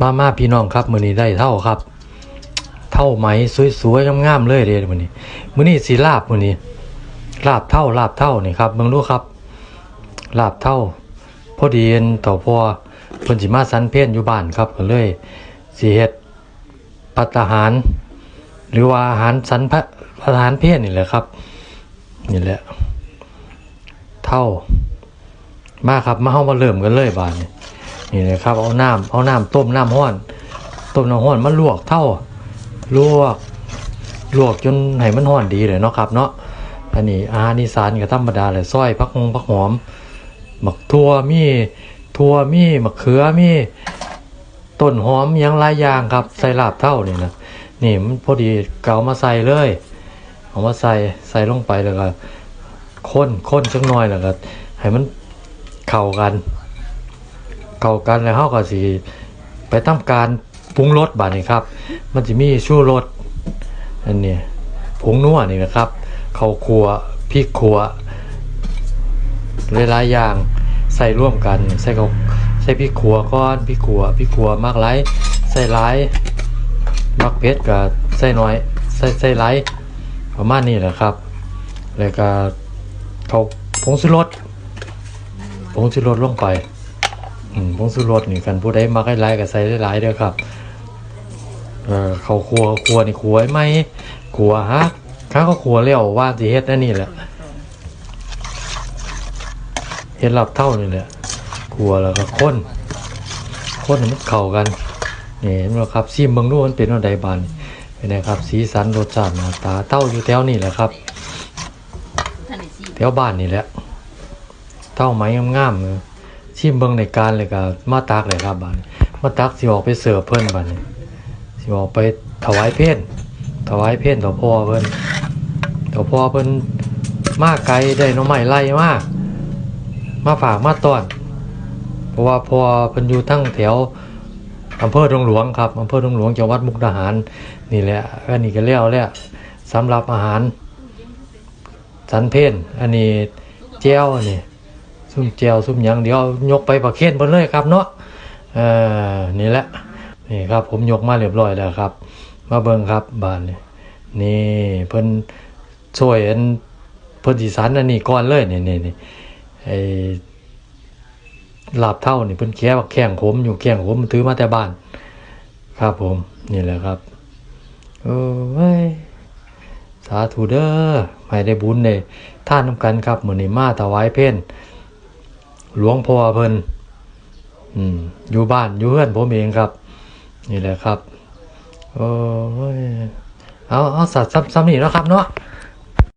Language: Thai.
มามาพี่น้องครับมือนี้ได้เท่าครับ เท่าไหมสวยๆงามๆเลยเด้มือนี้มือนี้สิลาบมือนี้ลาบเท่าลาบเท่านี่ครับเบิ่งดูครับ ลาบเท่าพอดีเห็นต่อพอเพิ่นสิมาสันเพลอยู่บ้านครับก็เลยสิเฮ็ดปัตหาร หรือว่าอาหารสันพระอาหารเพลนี่แหละครับ นี่แหละ เท่า มาครับมาเฮามาเริ่มกันเลยบ้าดนี้ นี่เลยครับเอาน้ำเอาน้ำต้มน้ำห้อน ต้มน้ำห้อนมาลวกเท่าลวกลวกจนให้มันห้อนดีเลยเนาะครับเนาะอันนี้อาหารอีสานก็ธรรมดาเลยซอยผักหงผักหอมหมักทั่วมีทั่วมีมะเขือมีต้นหอมยังหลายอย่างครับใส่ลาบเท่านี่นะนี่มันพอดีเกามาใส่เลยเอามาใส่ใส่ลงไปแล้วก็คนคนสักหน่อยแล้วก็ให้มันเข้ากัน เข้ากันแล้วเฮาก็สิไปทำการปรุงรสบัดนี้ครับ มันจะมีชูรสอันนี้ผงนัวนี่นะครับข้าวคั่วพริกขัวหลายๆอย่างใส่ร่วมกัน ใส่ข้าวใส่พริกขัวก้อนพริกขัวพริกขัวมากไรใส่หลายมักเผ็ดกับใส่น้อย ใส่ใส่หลายประมาณนี้แหละครับ แล้วก็เขาผงชูรสผงชูรสลงไป ผงชูรสนี่กันผู้ใดมักหลายๆก็ใส่หลายๆเด้อครับ เออเขาครัวครัวนี่ครัวไหมครัวฮะข้าก็ครัวเลี้ยวว่าสิเฮ็ดอันนี้แหละเฮ็ดหลับเท่านี่แหละครัวแล้วก็ข้นข้นให้มันเข้ากันนี่เห็นไหมครับซีมเบิ่งดูมันเป็นอะไรบานเป็นไงครับ สีสันรสชาติหน้าตาเต้าอยู่แถวนี่แหละครับท่านได้สิแถวบ้านนี่แหละเต้าไม้งามๆเลย ชิมเบิ่งในการเลยก็มาตักเลยครับบานมาตักสิออกไปเสิร์ฟเพิ่นบ้านสิออกไปถวายเพลถวายเพลต่อพ่อเพิ่นต่อพ่อเพิ่นมาไกลได้หน้องใหม่ไล่มากมาฝากมาต้อน เพราะว่าพ่อเพิ่นอยู่ทั้งแถวอำเภอดงหลวงครับอำเภอดงหลวงจังหวัดมุกดาหารนี่แหละอันนี้ก็แล้วแล้วสำหรับอาหารสันเพนอันนี้แจ้วนี่ ซุ่มแจ้วซุ่มยังเดี๋ยวยกไปประเคนเพิ่นเลยครับเนาะเออนี่แหละนี่ครับผมยกมาเรียบร้อยแล้วครับ มาเบิ่งครับบานนี่นี่เพิ่นช่วยอันเพิ่นสิสันอันนี้ก่อนเลยนี่นี่นี่ไอลาบเท่านี่เพิ่นแค่บักแข้งผมอยู่แข้งผมมันถือมาแต่บ้าน ครับผมนี่แหละครับโอ้ยสาธุเด้อให้ได้บุญได้ท่านนำกันครับเหมือนี้มาถวายเพล หลวงพ่อเพิ่นอืมอยู่บ้านอยู่เพื่อนผมเองครับ นี่แหละครับ โอ้ยเอาเอาสัตว์ซ้ำๆนี่นะครับเนาะ